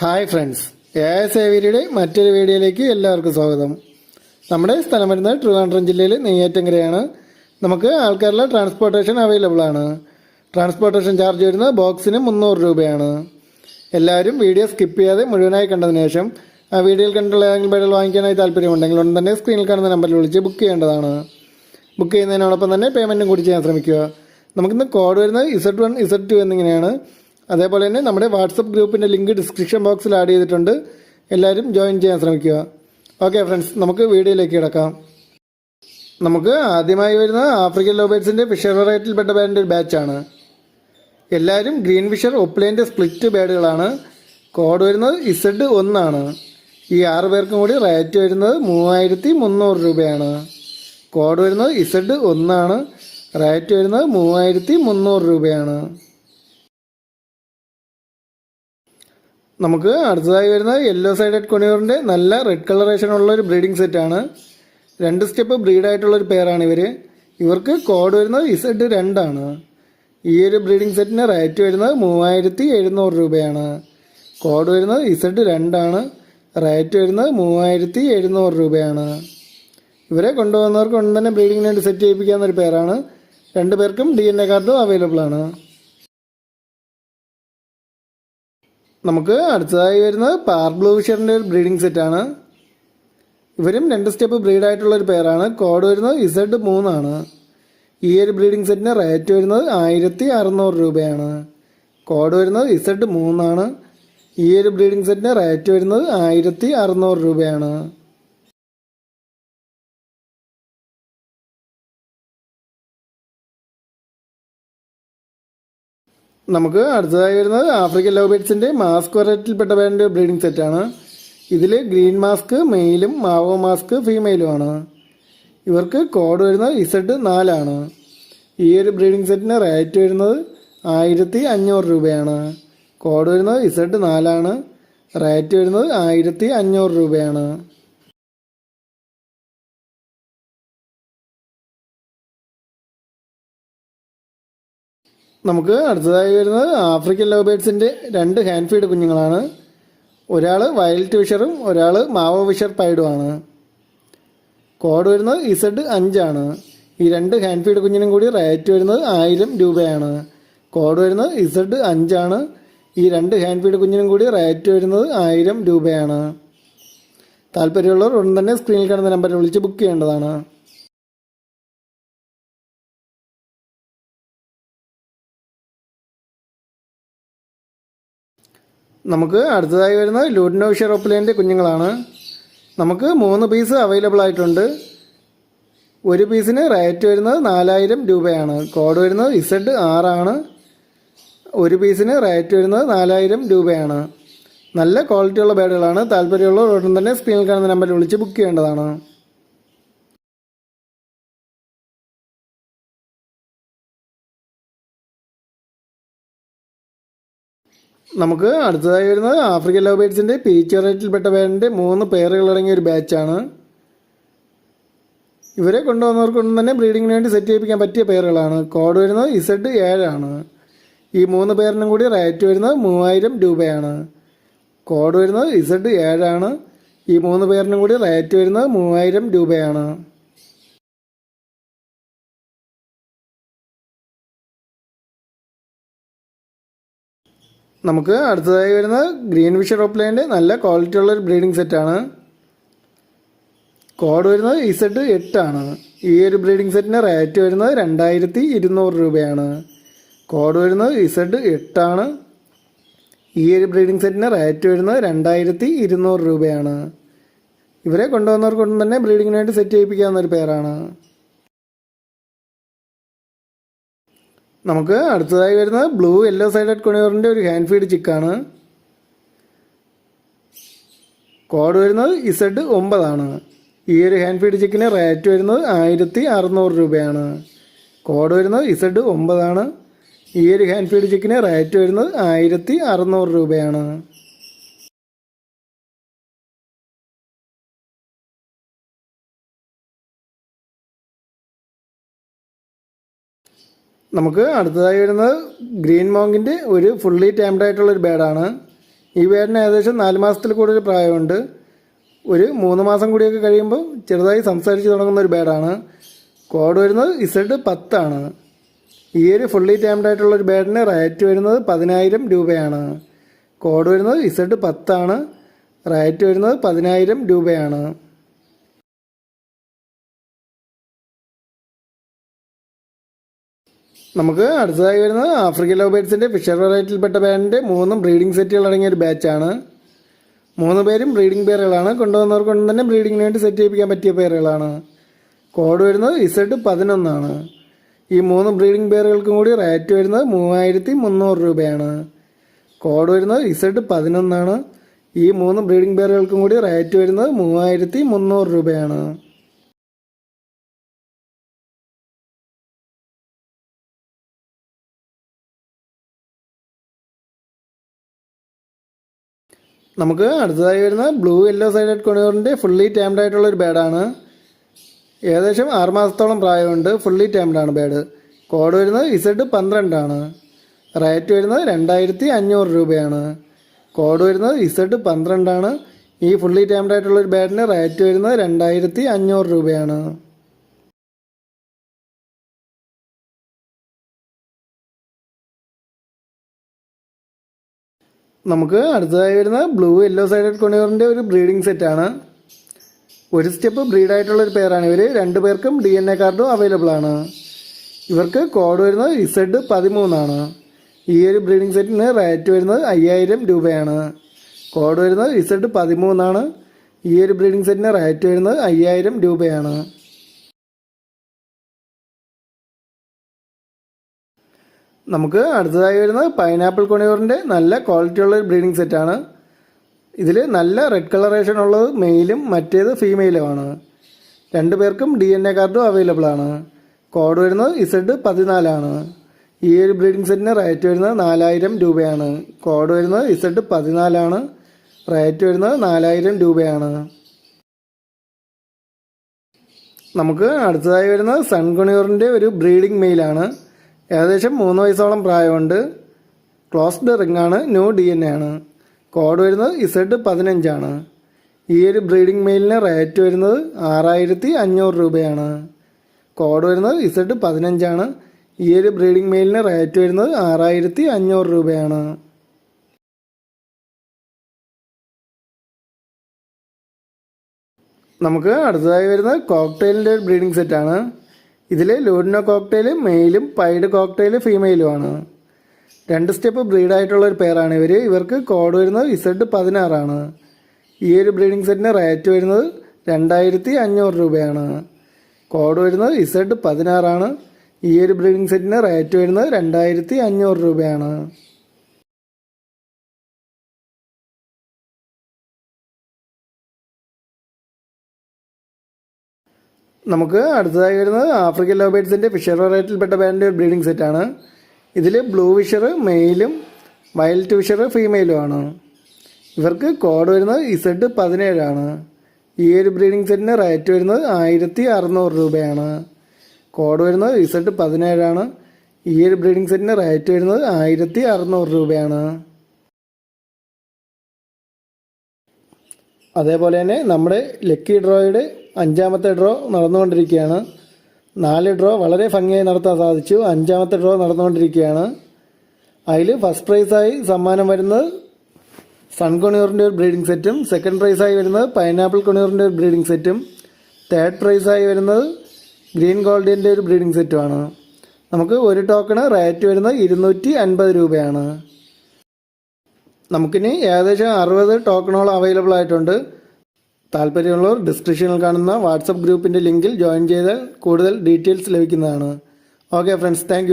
Hi friends. A S ഏവിരിയുടെ മറ്റൊരു വീഡിയോയിലേക്ക് എല്ലാവർക്കും സ്വാഗതം. നമ്മുടെ സ്ഥലം വരുന്നത് ട്രിവാൻഡ്രം ജില്ലയിൽ നെയ്യാറ്റങ്കരയാണ് നമുക്ക് ആൾക്കാരുടെ ട്രാൻസ്പോർട്ടേഷൻ അവൈലബിൾ ആണ്. ട്രാൻസ്പോർട്ടേഷൻ ചാർജ് വരുന്നത് ബോക്സിന് മുന്നൂറ് രൂപയാണ്. എല്ലാവരും വീഡിയോ സ്കിപ്പ് ചെയ്യാതെ മുഴുവനായി കണ്ടതിന് ശേഷം ആ വീഡിയോയിൽ കണ്ടുള്ള ഏതെങ്കിലും ബൈഡൽ വാങ്ങിക്കാനായി താല്പര്യമുണ്ടെങ്കിൽ ഉടൻ തന്നെ സ്ക്രീനിൽ കാണുന്ന നമ്പറിൽ വിളിച്ച് ബുക്ക് ചെയ്യേണ്ടതാണ്. ബുക്ക് ചെയ്യുന്നതിനോടൊപ്പം തന്നെ പേയ്മെന്റും കൂടി ചെയ്യാൻ ശ്രമിക്കുക. നമുക്കിന്ന് കോഡ് വരുന്നത് ഇസഡ് വൺ ഇസഡ് ടു എന്നിങ്ങനെയാണ്. അതേപോലെ തന്നെ നമ്മുടെ വാട്സപ്പ് ഗ്രൂപ്പിന്റെ ലിങ്ക് ഡിസ്ക്രിപ്ഷൻ ബോക്സിൽ ആഡ് ചെയ്തിട്ടുണ്ട്. എല്ലാവരും ജോയിൻ ചെയ്യാൻ ശ്രമിക്കുക. ഓക്കെ ഫ്രണ്ട്സ് നമുക്ക് വീഡിയോയിലേക്ക് കിടക്കാം. നമുക്ക് ആദ്യമായി വരുന്ന ആഫ്രിക്കൻ ലോബേറ്റ്സിന്റെ ഫിഷർ വെറൈറ്റിയിൽപ്പെട്ട ബാൻഡ് ഒരു ബാച്ചാണ്. എല്ലാവരും ഗ്രീൻ ഫിഷർ ഒപ്ലൈന്റെ സ്പ്ലിറ്റ് ബാഡുകളാണ് കോഡ് വരുന്നത് ഇസഡ് ഒന്നാണ്. ഈ ആറ് പേർക്കും കൂടി റേറ്റ് വരുന്നത് മൂവായിരത്തി മുന്നൂറ് രൂപയാണ്. കോഡ് വരുന്നത് ഇസഡ് ഒന്നാണ്. റേറ്റ് വരുന്നത് മൂവായിരത്തി മുന്നൂറ് രൂപയാണ്. നമുക്ക് അടുത്തതായി വരുന്നത് യെല്ലോ സൈഡഡ് കൊണിയൂറിന്റെ നല്ല റെഡ് കളറേഷൻ ഉള്ള ഒരു ബ്രീഡിംഗ് സെറ്റാണ് രണ്ട് സ്റ്റെപ്പ് ബ്രീഡായിട്ടുള്ള ഒരു പെയറാണ് ഇവർ ഇവർക്ക് കോഡ് വരുന്നത് ഇസഡ് രണ്ടാണ്. ഈ ഒരു ബ്രീഡിംഗ് സെറ്റിന് റേറ്റ് വരുന്നത് മൂവായിരത്തി എഴുന്നൂറ് രൂപയാണ്. കോഡ് വരുന്നത് ഇസഡ് രണ്ടാണ്. റേറ്റ് വരുന്നത് മൂവായിരത്തി എഴുന്നൂറ് രൂപയാണ്. ഇവരെ കൊണ്ടുവന്നവർക്ക് കൊണ്ട് തന്നെ സെറ്റ് ചെയ്യിപ്പിക്കാവുന്ന ഒരു പേരാണ് രണ്ട് പേർക്കും ഡി എൻ എ കാർഡും അവൈലബിൾ ആണ്. നമുക്ക് അടുത്തതായി വരുന്നത് പാർബ്ലൂ ഫിഷറിന്റെ ഒരു ബ്രീഡിംഗ് സെറ്റാണ് ഇവരും രണ്ട് സ്റ്റെപ്പ് ബ്രീഡ് ആയിട്ടുള്ള ഒരു പേരാണ് കോഡ് വരുന്നത് ഇസഡ് മൂന്നാണ്. ഈ ഒരു ബ്രീഡിംഗ് സെറ്റിന് റേറ്റ് വരുന്നത് ആയിരത്തി അറുന്നൂറ് രൂപയാണ്. കോഡ് വരുന്നത് ഇസഡ് മൂന്നാണ്. ഈ ഒരു ബ്രീഡിംഗ് സെറ്റിന് റേറ്റ് വരുന്നത് ആയിരത്തി അറുന്നൂറ് രൂപയാണ്. നമുക്ക് അടുത്തതായി വരുന്നത് ആഫ്രിക്കൻ ലവ് ബേഡ്സിന്റെ മാസ്ക് വെറൈറ്റിയിൽപ്പെട്ട വേണ്ട ബ്രീഡിംഗ് സെറ്റാണ് ഇതിൽ ഗ്രീൻ മാസ്ക് മെയിലും മാവോ മാസ്ക് ഫീമെയിലുമാണ്. ഇവർക്ക് കോഡ് വരുന്നത് ഇസഡ് നാലാണ് ഈ ഒരു ബ്രീഡിംഗ് സെറ്റിന് റേറ്റ് വരുന്നത് ആയിരത്തി അഞ്ഞൂറ് രൂപയാണ്. കോഡ് വരുന്നത് ഇസഡ് നാലാണ് റേറ്റ് വരുന്നത് ആയിരത്തി അഞ്ഞൂറ് രൂപയാണ്. നമുക്ക് അടുത്തതായി വരുന്നത് ആഫ്രിക്കൻ ലവ് ബേഡ്സിന്റെ രണ്ട് ഹാൻഡ് ഫീഡ് കുഞ്ഞുങ്ങളാണ്. ഒരാൾ വയലറ്റ് വിഷറും ഒരാൾ മാവോ വിഷർ പൈഡുമാണ്. കോഡ് വരുന്നത് ഇസഡ് അഞ്ചാണ്. ഈ രണ്ട് ഹാൻഡ് ഫീഡ് കുഞ്ഞിനും കൂടി റേറ്റ് വരുന്നത് ആയിരം രൂപയാണ്. കോഡ് വരുന്നത് ഇസഡ് അഞ്ചാണ്. ഈ രണ്ട് ഹാൻഡ് ഫീഡ് കുഞ്ഞിനും കൂടി റേറ്റ് വരുന്നത് ആയിരം രൂപയാണ്. താല്പര്യമുള്ളവർ ഉടൻ തന്നെ സ്ക്രീനിൽ കാണുന്ന നമ്പറിൽ വിളിച്ച് ബുക്ക് ചെയ്യേണ്ടതാണ്. നമുക്ക് അടുത്തതായി വരുന്നത് ലൂഡിനോ ഷെറോപ്പിലേന്റെ കുഞ്ഞുങ്ങളാണ്. നമുക്ക് മൂന്ന് പീസ് അവൈലബിൾ ആയിട്ടുണ്ട്. ഒരു പീസിന് റേറ്റ് വരുന്നത് നാലായിരം രൂപയാണ്. കോഡ് വരുന്നത് ഇസഡ് ആറാണ്. ഒരു പീസിന് റേറ്റ് വരുന്നത് നാലായിരം രൂപയാണ്. നല്ല ക്വാളിറ്റിയുള്ള ബേഡുകളാണ് താല്പര്യമുള്ളവർ ഉടൻ തന്നെ സ്ക്രീനിൽ കാണുന്ന നമ്പറിൽ വിളിച്ച് ബുക്ക് ചെയ്യേണ്ടതാണ്. നമുക്ക് അടുത്തതായി വരുന്നത് ആഫ്രിക്കൻ ലവ് ബേഡ്സിന്റെ പീച്ചറേറ്റിൽപ്പെട്ട പേരിന്റെ മൂന്ന് പേരുകൾ അടങ്ങിയ ഒരു ബാച്ചാണ്. ഇവരെ കൊണ്ടുവന്നവർക്കൊന്നും തന്നെ ബ്രീഡിങ്ങിന് വേണ്ടി സെറ്റ് ചെയ്യിപ്പിക്കാൻ പറ്റിയ പേരുകളാണ് കോഡ് വരുന്നത് ഇസഡ് ഏഴാണ്. ഈ മൂന്ന് പേരിനും കൂടി റേറ്റ് വരുന്നത് മൂവായിരം രൂപയാണ്. കോഡ് വരുന്നത് ഇസഡ് ഏഴാണ്. ഈ മൂന്ന് പേരിനും കൂടി റേറ്റ് വരുന്നത് മൂവായിരം രൂപയാണ്. നമുക്ക് അടുത്തതായി വരുന്നത് ഗ്രീൻ വിഷ റോപ്ലേന്റെ നല്ല ക്വാളിറ്റി ഉള്ള ഒരു ബ്രീഡിംഗ് സെറ്റാണ് കോഡ് വരുന്നത് ഇസെഡ് എട്ടാണ്. ഈ ഒരു ബ്രീഡിംഗ് സെറ്റിന്റെ റേറ്റ് വരുന്നത് രണ്ടായിരത്തി ഇരുന്നൂറ് രൂപയാണ്. കോഡ് വരുന്നത് ഇസെഡ് എട്ടാണ്. ഈ ഒരു ബ്രീഡിംഗ് സെറ്റിന്റെ റേറ്റ് വരുന്നത് രണ്ടായിരത്തി ഇരുന്നൂറ് രൂപയാണ്. ഇവരെ കൊണ്ടുവന്നവർക്കൊന്നും തന്നെ ബ്രീഡിങ്ങിന് വേണ്ടി സെറ്റ് ചെയ്യിപ്പിക്കാവുന്ന ഒരു പേരാണ് നമുക്ക് അടുത്തതായി വരുന്നത് ബ്ലൂ യെല്ലോ സൈഡഡ് കൊണിയോറിന്റെ ഒരു ഹാൻഡ് ഫീഡ് ചിക്കാണ് കോഡ് വരുന്നത് ഇസഡ് ഒമ്പതാണ്. ഈ ഒരു ഹാൻഡ് ഫീഡ് ചിക്കിന് റേറ്റ് വരുന്നത് ആയിരത്തി അറുന്നൂറ് രൂപയാണ്. കോഡ് വരുന്നത് ഇസഡ് ഒമ്പതാണ്. ഈ ഒരു ഹാൻഡ് ഫീഡ് ചിക്കിന് റേറ്റ് വരുന്നത് ആയിരത്തി അറുന്നൂറ് രൂപയാണ്. നമുക്ക് അടുത്തതായി വരുന്നത് ഗ്രീൻ മോങ്കിന്റെ ഒരു ഫുള്ളി ടൈംഡ് ആയിട്ടുള്ള ഒരു ബേഡാണ്. ഈ ബേഡിന് ഏകദേശം നാല് മാസത്തിൽ കൂടുതൽ പ്രായമുണ്ട്. ഒരു മൂന്ന് മാസം കൂടിയൊക്കെ കഴിയുമ്പോൾ ചെറുതായി സംസാരിച്ച് തുടങ്ങുന്ന ഒരു ബേഡാണ്. കോഡ് വരുന്നത് ഇസഡ് പത്താണ്. ഈ ഒരു ഫുള്ളി ടൈംഡ് ആയിട്ടുള്ള ഒരു ബേഡിന് റേറ്റ് വരുന്നത് പതിനായിരം രൂപയാണ്. കോഡ് വരുന്നത് ഇസഡ് പത്താണ്. റേറ്റ് വരുന്നത് പതിനായിരം രൂപയാണ്. നമുക്ക് അടുത്തതായി വരുന്നത് ആഫ്രിക്കൻ ലവ് ബേഡ്സിന്റെ ഫിഷർ വെറൈറ്റിയിൽപ്പെട്ട ബാൻഡിന്റെ മൂന്നും ബ്രീഡിംഗ് സെറ്റുകൾ അടങ്ങിയ ഒരു ബാച്ചാണ് മൂന്ന് പേരും ബ്രീഡിംഗ് പേരുകളാണ്. കൊണ്ടുവന്നവർക്കൊന്നും തന്നെ ബ്രീഡിങ്ങിന് വേണ്ടി സെറ്റ് ചെയ്യിപ്പിക്കാൻ പറ്റിയ പേരുകളാണ്. കോഡ് വരുന്നത് ഇസഡ് പതിനൊന്നാണ്. ഈ മൂന്ന് ബ്രീഡിംഗ് പേരുകൾക്കും കൂടി റേറ്റ് വരുന്നത് മൂവായിരത്തി മുന്നൂറ് രൂപയാണ്. കോഡ് വരുന്നത് ഇസഡ് പതിനൊന്നാണ്. ഈ മൂന്ന് ബ്രീഡിംഗ് പേരുകൾക്കും കൂടി റേറ്റ് വരുന്നത് മൂവായിരത്തി മുന്നൂറ് രൂപയാണ്. നമുക്ക് അടുത്തതായി വരുന്ന ബ്ലൂ യെല്ലോ സൈഡഡ് കൊണിയോറിന്റെ ഫുള്ളി ടൈംഡ് ആയിട്ടുള്ള ഒരു ബേഡാണ് ഏകദേശം ആറ് മാസത്തോളം പ്രായമുണ്ട് ഫുള്ളി ആണ് ബേഡ് കോഡ് വരുന്നത് ഇസഡ് പന്ത്രണ്ടാണ് റേറ്റ് വരുന്നത് രണ്ടായിരത്തി അഞ്ഞൂറ് രൂപയാണ്. കോഡ് വരുന്നത് ഇസഡ് പന്ത്രണ്ടാണ് ഈ ഫുള്ളി ടൈംഡ് ആയിട്ടുള്ള ഒരു ബാറ്റിന് റേറ്റ് വരുന്നത് രണ്ടായിരത്തി അഞ്ഞൂറ് രൂപയാണ്. നമുക്ക് അടുത്തതായി വരുന്ന ബ്ലൂ യെല്ലോ സൈഡഡ് കൊണിയറിന്റെ ഒരു ബ്രീഡിംഗ് സെറ്റാണ് ഒരു സ്റ്റെപ്പ് ബ്രീഡായിട്ടുള്ള ഒരു പേരാണ് ഇവർ രണ്ടു പേർക്കും ഡി എൻ എ കാർഡും അവൈലബിൾ ആണ്. ഇവർക്ക് കോഡ് വരുന്നത് ഇസഡ് പതിമൂന്നാണ്. ഈ ഒരു ബ്രീഡിംഗ് സെറ്റിന് റേറ്റ് വരുന്നത് അയ്യായിരം രൂപയാണ്. കോഡ് വരുന്നത് ഇസഡ് പതിമൂന്നാണ്. ഈ ഒരു ബ്രീഡിംഗ് സെറ്റിന് റേറ്റ് വരുന്നത് അയ്യായിരം രൂപയാണ്. നമുക്ക് അടുത്തതായി വരുന്നത് പൈനാപ്പിൾ കൊണിയൂറിന്റെ നല്ല ക്വാളിറ്റിയുള്ള ഒരു ബ്രീഡിംഗ് സെറ്റാണ് ഇതിൽ നല്ല റെഡ് കളറേഷൻ ഉള്ളത് മെയിലും മറ്റേത് ഫീമെയിലുമാണ് രണ്ടു പേർക്കും ഡി എൻ എ കാർഡും അവൈലബിൾ ആണ്. കോഡ് വരുന്നത് ഇസഡ് പതിനാലാണ് ഈ ഒരു ബ്രീഡിംഗ് സെറ്റിന് റേറ്റ് വരുന്നത് നാലായിരം രൂപയാണ്. കോഡ് വരുന്നത് ഇസഡ് പതിനാലാണ് റേറ്റ് വരുന്നത് നാലായിരം രൂപയാണ്. നമുക്ക് അടുത്തതായി വരുന്നത് സൺകുണിയൂറിന്റെ ഒരു ബ്രീഡിംഗ് മെയിലാണ് ഏകദേശം മൂന്ന് വയസ്സോളം പ്രായമുണ്ട്. ക്ലോസ്ഡ് റിംഗ് ആണ് ന്യൂ ഡി എൻ എ ആണ്. കോഡ് വരുന്നത് ഇസഡ് പതിനഞ്ചാണ്. ഈ ഒരു ബ്രീഡിംഗ് മെയിലിന് റേറ്റ് വരുന്നത് ആറായിരത്തി അഞ്ഞൂറ് രൂപയാണ്. കോഡ് വരുന്നത് ഇസഡ് പതിനഞ്ചാണ്. ഈ ഒരു ബ്രീഡിംഗ് മെയിലിന് റേറ്റ് വരുന്നത് ആറായിരത്തി അഞ്ഞൂറ് രൂപയാണ്. നമുക്ക് അടുത്തതായി വരുന്നത് കോക്ടെയിലിന്റെ ബ്രീഡിംഗ് സെറ്റാണ്. ഇതിൽ ലൂഡിനോ കോക്ടെയിൽ മെയിലും പൈഡ് കോക്ടെയിൽ ഫീമെയിലുമാണ്. രണ്ട് സ്റ്റെപ്പ് ബ്രീഡായിട്ടുള്ള ഒരു പേരാണ് ഇവർ ഇവർക്ക് കോഡ് വരുന്നത് ഇസഡ് പതിനാറാണ്. ഈ ഒരു ബ്രീഡിംഗ് സെറ്റിന് റേറ്റ് വരുന്നത് രണ്ടായിരത്തി അഞ്ഞൂറ് രൂപയാണ്. കോഡ് വരുന്നത് ഇസഡ് പതിനാറാണ്. ഈ ഒരു ബ്രീഡിംഗ് സെറ്റിന് റേറ്റ് വരുന്നത് രണ്ടായിരത്തി അഞ്ഞൂറ് രൂപയാണ്. നമുക്ക് അടുത്തതായി വരുന്നത് ആഫ്രിക്കൻ ലോബേറ്റ്സിന്റെ ഫിഷർ വെറൈറ്റിയിൽപ്പെട്ട ബാൻഡ് ബ്രീഡിംഗ് സെറ്റാണ് ഇതിൽ ബ്ലൂ ഫിഷർ മെയിലും വൈൽഡ് ഫിഷർ ഫീമെയിലുമാണ് ഇവർക്ക് കോഡ് വരുന്നത് ഇസഡ് പതിനേഴാണ് ഈ ഒരു ബ്രീഡിംഗ് സെറ്റിന് റേറ്റ് വരുന്നത് ആയിരത്തി അറുന്നൂറ് രൂപയാണ്. കോഡ് വരുന്നത് ഇസഡ് പതിനേഴാണ് ഈ ഒരു ബ്രീഡിംഗ് സെറ്റിന് റേറ്റ് വരുന്നത് ആയിരത്തി അറുന്നൂറ് രൂപയാണ്. അതേപോലെ തന്നെ നമ്മുടെ ലക്കി ഡ്രോയുടെ അഞ്ചാമത്തെ ഡ്രോ നടന്നുകൊണ്ടിരിക്കുകയാണ്. നാല് ഡ്രോ വളരെ ഭംഗിയായി നടത്താൻ സാധിച്ചു. അഞ്ചാമത്തെ ഡ്രോ നടന്നുകൊണ്ടിരിക്കുകയാണ്. അതിൽ ഫസ്റ്റ് പ്രൈസായി സമ്മാനം വരുന്നത് സൺ കൊണിയൂറിന്റെ ഒരു ബ്രീഡിംഗ് സെറ്റും സെക്കൻഡ് പ്രൈസായി വരുന്നത് പൈനാപ്പിൾ കൊണിയൂറിന്റെ ഒരു ബ്രീഡിംഗ് സെറ്റും തേർഡ് പ്രൈസായി വരുന്നത് ഗ്രീൻ ഗോൾഡിന്റെ ഒരു ബ്രീഡിംഗ് സെറ്റുമാണ്. നമുക്ക് ഒരു ടോക്കണ് റേറ്റ് വരുന്നത് ഇരുന്നൂറ്റി അൻപത് രൂപയാണ്. നമുക്കിനി ഏകദേശം അറുപത് ടോക്കണുകൾ അവൈലബിൾ ആയിട്ടുണ്ട്. താല്പര്യമുള്ളവർ ഡിസ്ക്രിപ്ഷനിൽ കാണുന്ന വാട്സപ്പ് ഗ്രൂപ്പിന്റെ ലിങ്കിൽ ജോയിൻ ചെയ്താൽ കൂടുതൽ ഡീറ്റെയിൽസ് ലഭിക്കുന്നതാണ്. Okay friends thank